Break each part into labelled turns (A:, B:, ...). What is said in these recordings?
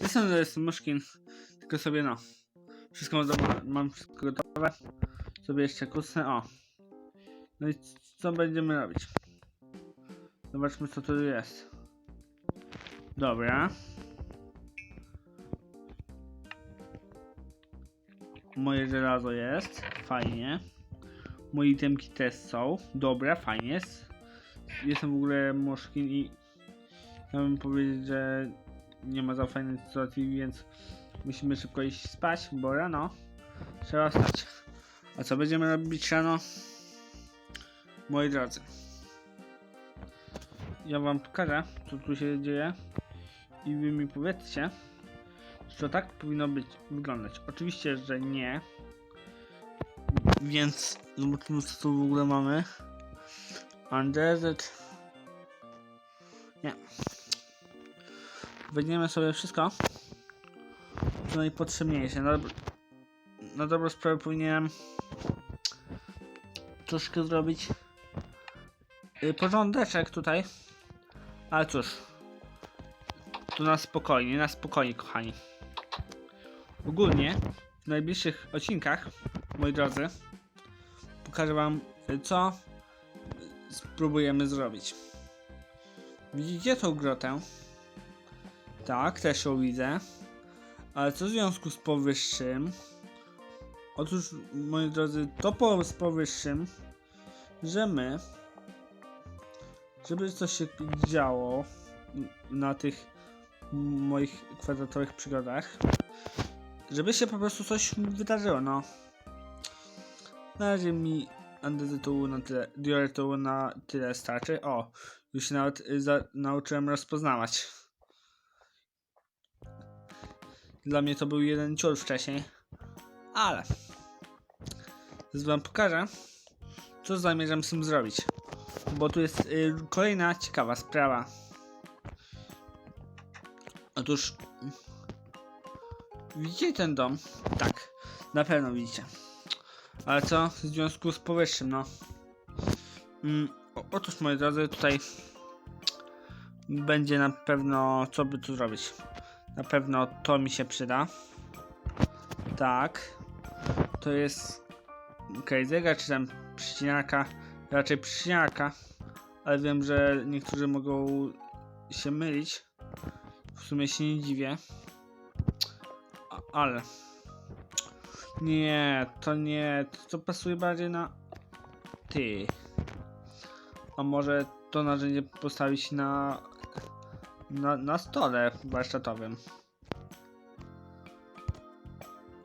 A: Jestem, że jestem muszkin, tylko sobie no. Wszystko mam, mam wszystko gotowe. Sobie jeszcze kusnę, o. No i co będziemy robić? Zobaczmy co tu jest. Dobra. Moje żelazo jest, fajnie. Moje itemki też są, dobra, fajnie jest. Jestem w ogóle muszkin i chciałbym powiedzieć, że nie ma za fajnej sytuacji, więc musimy szybko iść spać, bo rano trzeba wstać. A co będziemy robić rano? Moi drodzy, ja wam pokażę, co tu się dzieje i wy mi powiedzcie, to tak powinno być, wyglądać. Oczywiście, że nie. Więc zobaczymy, co tu w ogóle mamy. Undead. Nie. Weźmiemy sobie wszystko, co najpotrzebniejsze. Na, na dobrą sprawę powinienem troszkę zrobić y, porządeczek tutaj. Ale cóż, to na spokojnie, na spokojnie, kochani. Ogólnie w najbliższych odcinkach, moi drodzy, pokażę wam, y, co spróbujemy zrobić. Widzicie tą grotę? Tak, też ją widzę. Ale co w związku z powyższym? Otóż, moi drodzy, to po, z powyższym, że my, żeby coś się działo na tych moich kwadratowych przygodach, żeby się po prostu coś wydarzyło, no. Na razie mi andezytu na tyle, diorytu na tyle starczy. O, już się nawet y, za, nauczyłem rozpoznawać. Dla mnie to był jeden ciul wcześniej. Ale. Teraz wam pokażę, co zamierzam z tym zrobić. Bo tu jest y, kolejna ciekawa sprawa. Otóż. Widzicie ten dom? Tak, na pewno widzicie. Ale co w związku z powyższym, no? Mm, o, otóż moi drodzy, tutaj będzie na pewno co by tu zrobić. Na pewno to mi się przyda. Tak. To jest Kajzega, czy tam przycinarka. Raczej przycinarka. Ale wiem, że niektórzy mogą się mylić. W sumie się nie dziwię. Ale. Nie, to nie. To pasuje bardziej na. Ty. A może to narzędzie postawić na. Na, na stole warsztatowym.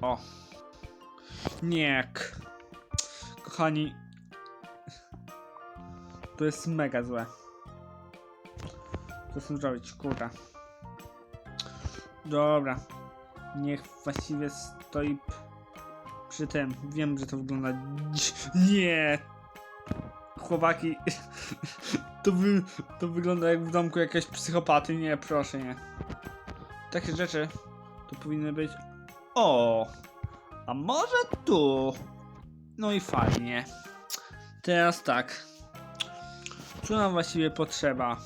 A: O. Nie. k- Kochani. To jest mega złe. Co z tym zrobić? Kurde. Dobra. Niech właściwie stoi przy tym. Wiem, że to wygląda. Nie! Chłopaki. To, wy, to wygląda jak w domku jakiegoś psychopaty. Nie, proszę, nie. Takie rzeczy to powinny być. O! A może tu? No i fajnie. Teraz tak. Co nam właściwie potrzeba?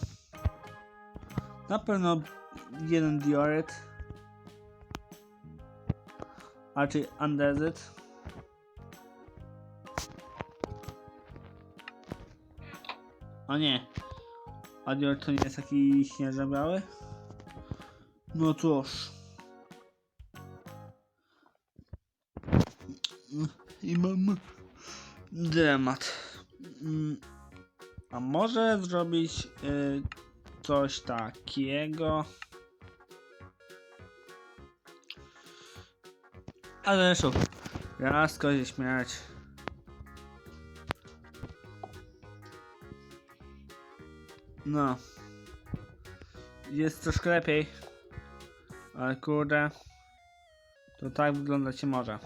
A: Na pewno jeden dioryt. A czy andezit? A nie. A dioryt to nie jest taki śnieżno-biały? No cóż. I mam dylemat. Mm, A może zrobić y, coś takiego? Ale szuk. Raz się śmiać. No. Jest troszkę lepiej. Ale kurde. To tak wyglądać nie może.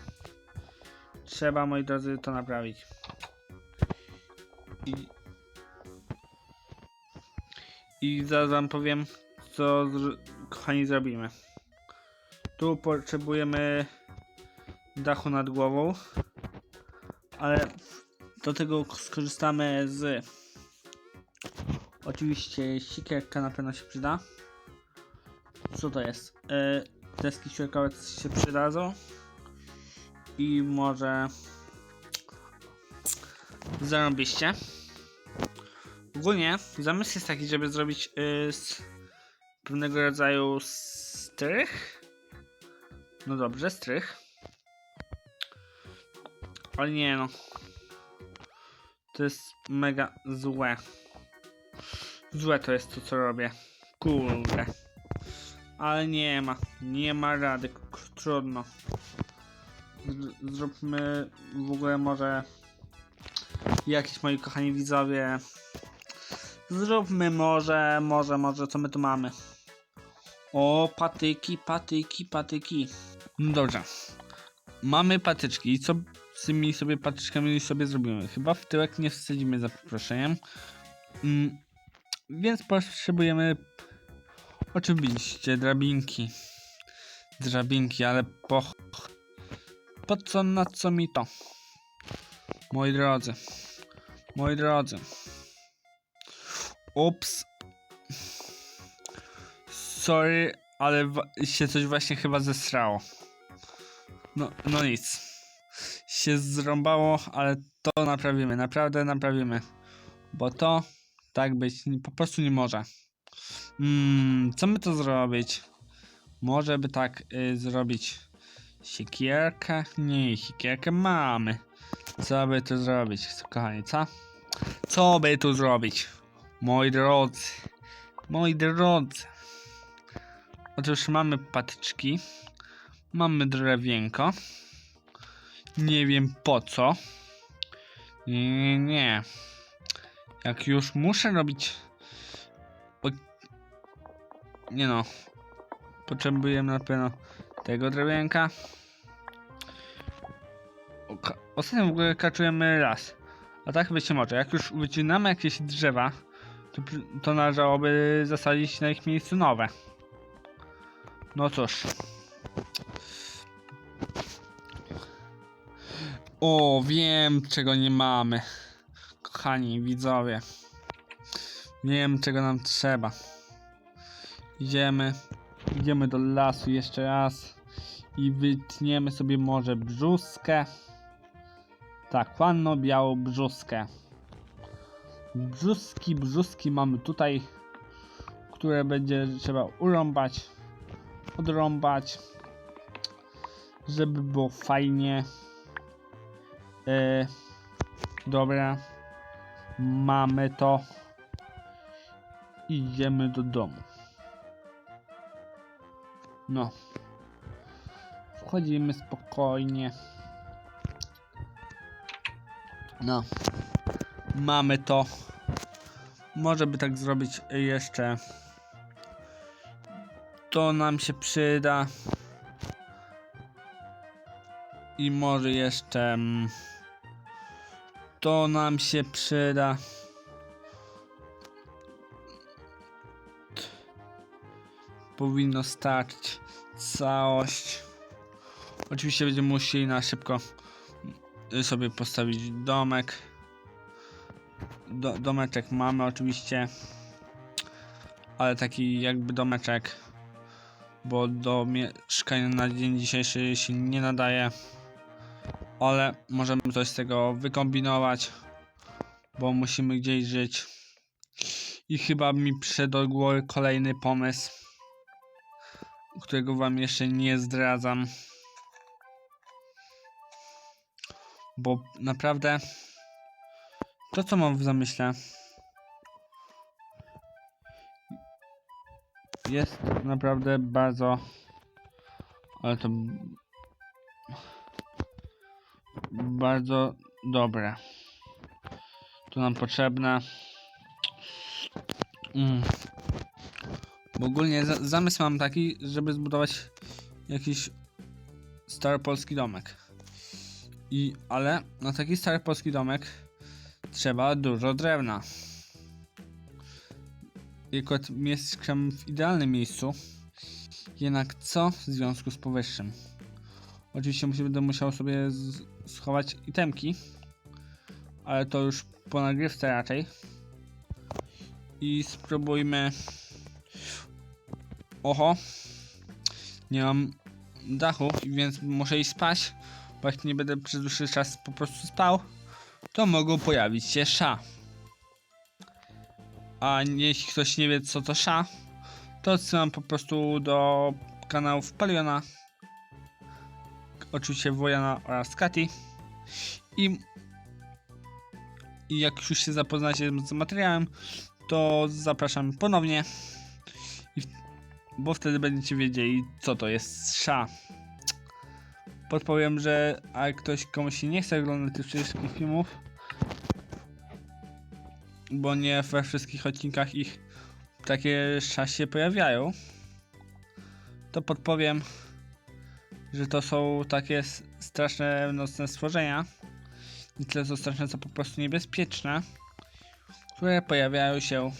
A: Trzeba, moi drodzy, to naprawić. I, i zaraz wam powiem, co kochani zrobimy. Tu potrzebujemy dachu nad głową, ale do tego skorzystamy z oczywiście sikierka na pewno się przyda Co to jest? E, deski ćwierkowe się przydadzą. I może... Zarobiście. Ogólnie zamysł jest taki, żeby zrobić y, z pewnego rodzaju strych. No dobrze, strych. Ale nie no. To jest mega złe. Złe to jest to, co robię. Kurde. Ale nie ma. Nie ma rady. Trudno. Zróbmy w ogóle może jakieś moi kochani widzowie. Zróbmy może, może, może co my tu mamy. O, patyki, patyki, patyki. No dobrze. Mamy patyczki. I co z tymi sobie patyczkami sobie zrobimy? Chyba w tyłek nie wsadzimy za przeproszeniem. Mm, więc potrzebujemy oczywiście drabinki. Drabinki, ale po... Po co, na co mi to? Moi drodzy. Moi drodzy. Ups. Sorry, ale się coś właśnie chyba zesrało. No, no nic. Się zrąbało, ale to naprawimy. Naprawdę naprawimy. Bo to tak być po prostu nie może. Mm, co my to zrobić? Może by tak y, zrobić siekierkę? Nie, siekierkę mamy. Co by tu zrobić, kochani, co? Co by tu zrobić? Moi drodzy, moi drodzy. Otóż mamy patyczki, mamy drewienko. Nie wiem po co. Nie, nie, nie. Jak już muszę robić. O... Nie no. Potrzebujemy na pewno tego drewienka. Ostatnio w ogóle kaczujemy raz. A tak być może. Jak już wycinamy jakieś drzewa, to, to należałoby zasadzić na ich miejscu nowe. No cóż. O, wiem czego nie mamy. Kochani widzowie. Wiem czego nam trzeba. Idziemy. Idziemy do lasu jeszcze raz. I wytniemy sobie może brzuskę. Tak, ładno białą brzuskę. Brzuski, brzuski mamy tutaj, które będzie trzeba urąbać, odrąbać, żeby było fajnie. E, dobra, mamy to. Idziemy do domu. No. Wchodzimy spokojnie. No. Mamy to. Może by tak zrobić jeszcze. To nam się przyda. I może jeszcze. To nam się przyda. Powinno starczyć całość. Oczywiście będziemy musieli na szybko sobie postawić domek. Do, domeczek mamy oczywiście, ale taki jakby domeczek, bo do mieszkania na dzień dzisiejszy się nie nadaje. Ale możemy coś z tego wykombinować, bo musimy gdzieś żyć. I chyba mi przyszedł do głowy kolejny pomysł, którego wam jeszcze nie zdradzam. Bo naprawdę to co mam w zamyśle jest naprawdę bardzo ale to bardzo dobre. To nam potrzebne. Mm. Ogólnie za zamysł mam taki, żeby zbudować jakiś stary polski domek. I, ale na taki stary polski domek trzeba dużo drewna. Akurat mieszkam w idealnym miejscu. Jednak co w związku z powyższym? Oczywiście będę musiał sobie schować itemki, ale to już po nagrywce raczej. I spróbujmy. Oho, nie mam dachu, więc muszę iść spać, bo jak nie będę przez dłuższy czas po prostu spał, to mogą pojawić się sza. A jeśli ktoś nie wie co to sza, to odsyłam po prostu do kanałów Paliona, oczywiście Wojana oraz Kati i, i jak już się zapoznacie z materiałem, to zapraszam ponownie, bo wtedy będziecie wiedzieli co to jest sza. Podpowiem, że a ktoś komuś nie chce oglądać tych wszystkich filmów, bo nie we wszystkich odcinkach ich takie sza się pojawiają, to podpowiem, że to są takie straszne nocne stworzenia. Nie tyle co straszne, co po prostu niebezpieczne, które pojawiają się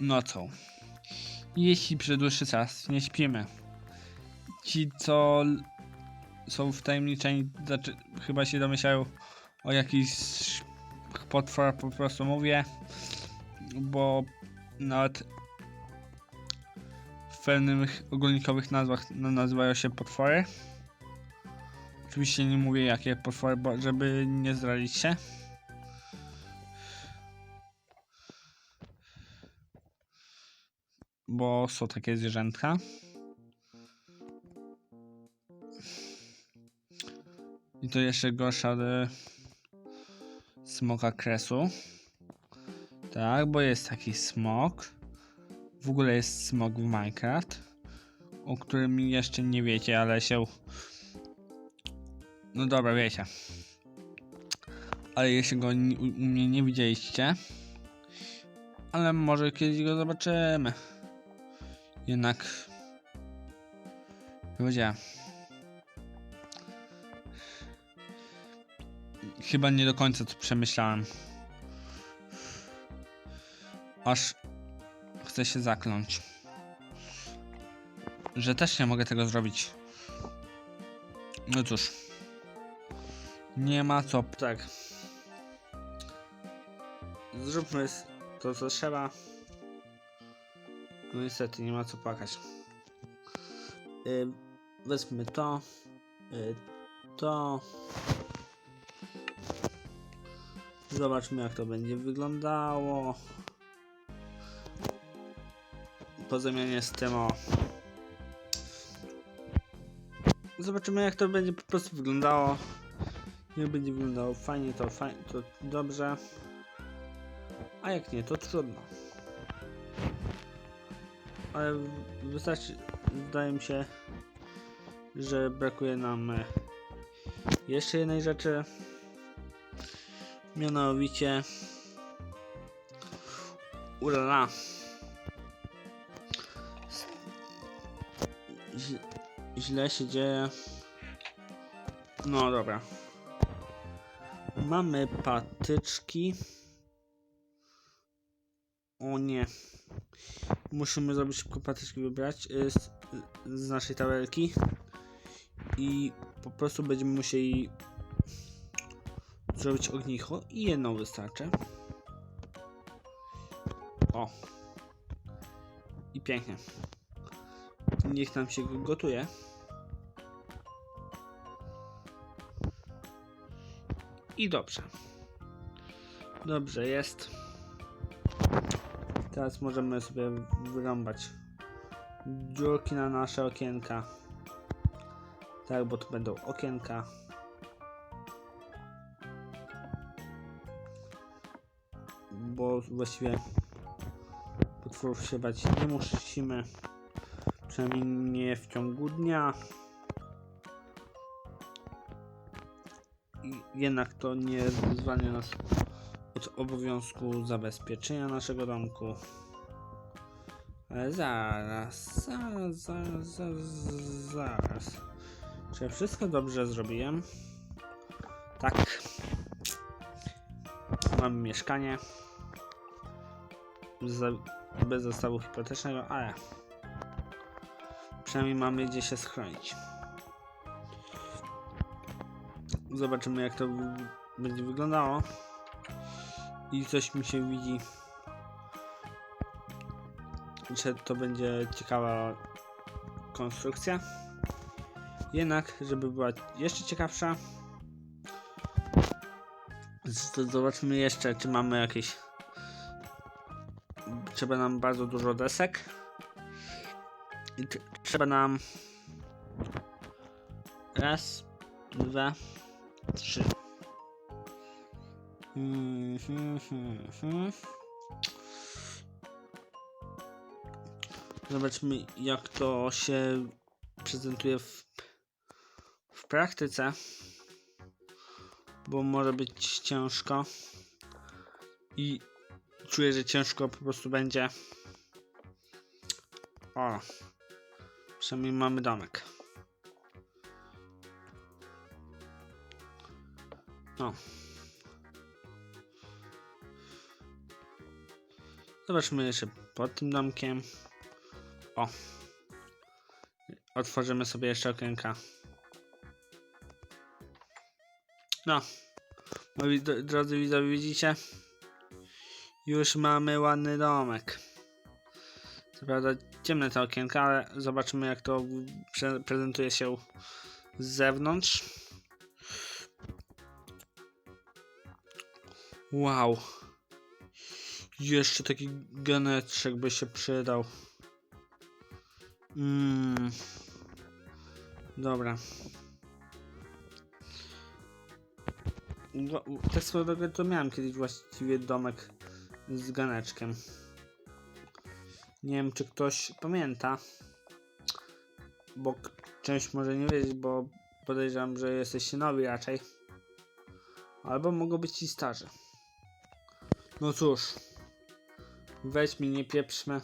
A: nocą. Jeśli przez dłuższy czas nie śpimy. Ci, co są wtajemniczeni, znaczy, chyba się domyślają o jakichś potworach po prostu mówię, bo nawet pewnych ogólnikowych nazwach nazywają się potwory. Oczywiście nie mówię jakie potwory, żeby nie zdradzić się. Bo są takie zwierzętka. I to jeszcze gorsza od smoka kresu. Tak, bo jest taki smok. W ogóle jest smok w Minecraft, o którym jeszcze nie wiecie, ale się. No dobra, wiecie. Ale jeśli go u mnie nie widzieliście, ale może kiedyś go zobaczymy. Jednak. Powiedziałem. Chyba nie do końca to przemyślałem. Aż chcę się zakląć. Że też nie mogę tego zrobić. No cóż. Nie ma co. Tak. Zróbmy to, co trzeba. No niestety, nie ma co płakać. Y, wezmę to. Y, to. Zobaczmy, jak to będzie wyglądało. Po zamianie z. Zobaczymy jak to będzie po prostu wyglądało. Jak będzie wyglądało fajnie, to fajnie, to dobrze. A jak nie, to trudno. Ale wystarczy, wydaje mi się, że brakuje nam e, jeszcze jednej rzeczy. Mianowicie Ulala. Źle, się dzieje. No dobra. Mamy patyczki. O nie. Musimy zrobić szybko patyczki wybrać y, z, z naszej tabelki. I po prostu będziemy musieli zrobić ognicho i jedną wystarczy. O. I pięknie. Niech nam się go gotuje. I dobrze. Dobrze jest. Teraz możemy sobie wyrąbać dziurki na nasze okienka. Tak, bo to będą okienka. Bo właściwie potworów się bać nie musimy. Przynajmniej nie w ciągu dnia. I jednak to nie zwalnia nas od obowiązku zabezpieczenia naszego domku. Ale zaraz, zaraz, zaraz, zaraz, zaraz. Czy ja wszystko dobrze zrobiłem? Tak. Mamy mieszkanie. Bez zastawu hipotecznego, ale przynajmniej mamy gdzie się schronić. Zobaczymy jak to będzie wyglądało. I coś mi się widzi że to będzie ciekawa konstrukcja. Jednak, żeby była jeszcze ciekawsza, zobaczmy jeszcze, czy mamy jakieś. Trzeba nam bardzo dużo desek. I trzeba nam. Raz, dwa, trzy. Mhm. Zobaczmy, jak to się prezentuje w, w praktyce, bo może być ciężko i czuję, że ciężko po prostu będzie. O, przynajmniej mamy domek. No. Zobaczmy jeszcze pod tym domkiem. O. Otworzymy sobie jeszcze okienka. No. Moi dro- drodzy widzowie, widzicie? Już mamy ładny domek. Co prawda ciemne te okienka, ale zobaczymy jak to prezentuje się z zewnątrz. Wow. Jeszcze taki geneczek by się przydał. Mm. Dobra. Wa- Tak swoją drogą to miałem kiedyś właściwie domek z ganeczkiem. Nie wiem czy ktoś pamięta. Bo część może nie wiedzieć, bo podejrzewam, że jesteście nowi raczej. Albo mogą być i starzy. No cóż. Weźmy, nie pieprzmy.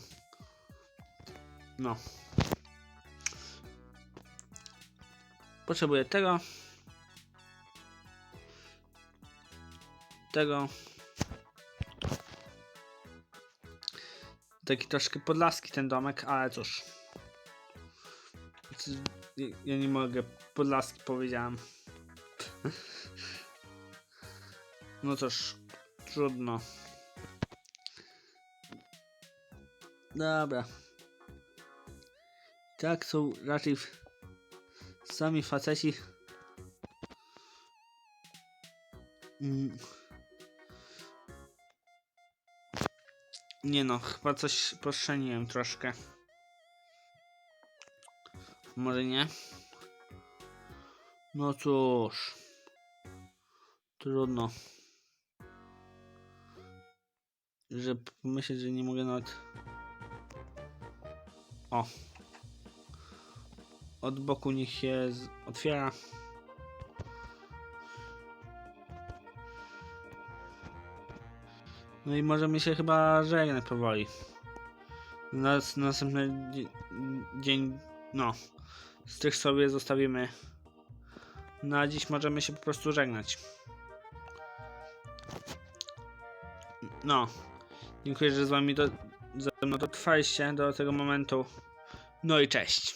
A: No. Potrzebuję tego. Tego. Taki troszkę podlaski ten domek, ale cóż. Ja nie mogę, podlaski powiedziałem. No cóż, trudno. Dobra. Tak są raczej sami faceci. Mm. Nie no, chyba coś poszczeniłem troszkę. Może nie? No cóż. Trudno. Że pomyśleć, że nie mogę nawet... O. Od boku niech się otwiera. No i możemy się chyba żegnać powoli. Nas, następny dzie- dzień, no, z tych sobie zostawimy. Na dziś możemy się po prostu żegnać. No, dziękuję, że z wami do, ze mną dotrwaliście do tego momentu. No i cześć.